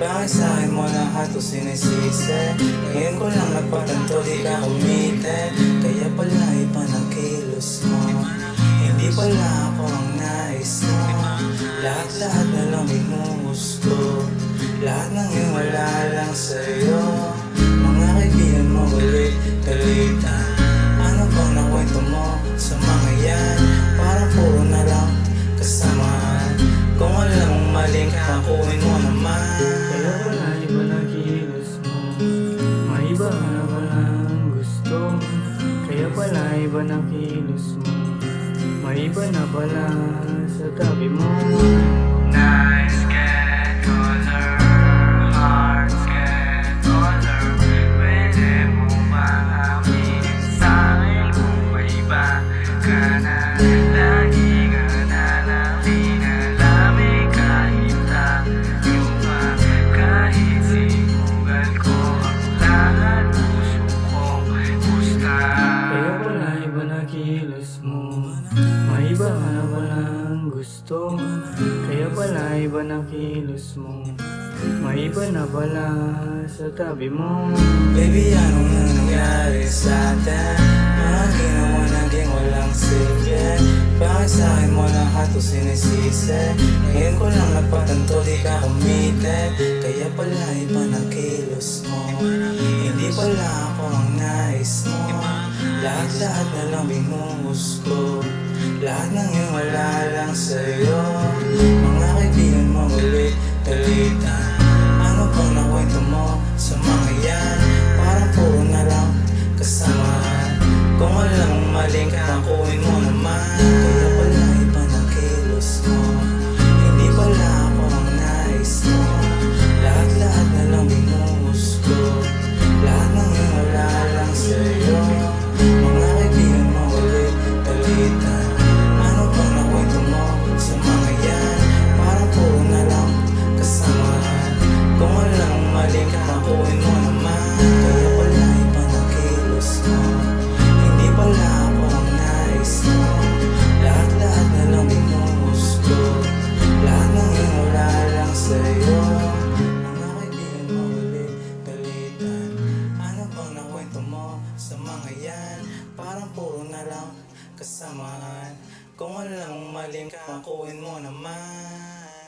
lahat to sinisisi. Ngayon ko lang nagpatanto di ka umite. Kaya pala iba ng kilos mo. Hindi pala ako ang nais mo. Lahat-lahat na lang minugusto Lahat ng yun wala lang sa'yo pala iba na kilos mo. Maiba na pala sa tabi mo mo. Maiba ka na walang gusto Kaya pala iba na kilos mo. Maiba na pala sa tabi mo. Baby, anong na nangyari sa atin? Mga ginawa naging walang silbi Bakit sa akin mo lahat to sinisisi? Ngayon ko lang nagpatanto di ka kumite. Kaya pala iba ng kilos mo. Hindi pala ako ang nais mo lahat-lahat na lang binungusto Lahat ng iyong wala lang sa'yo. Mga kaibigan mo ulit dalitan Ano pang nakwento mo sa mga yan? Parang puro na lang kasama. Kung walang maling ako kasamaan Kung walang maling kakuin mo naman.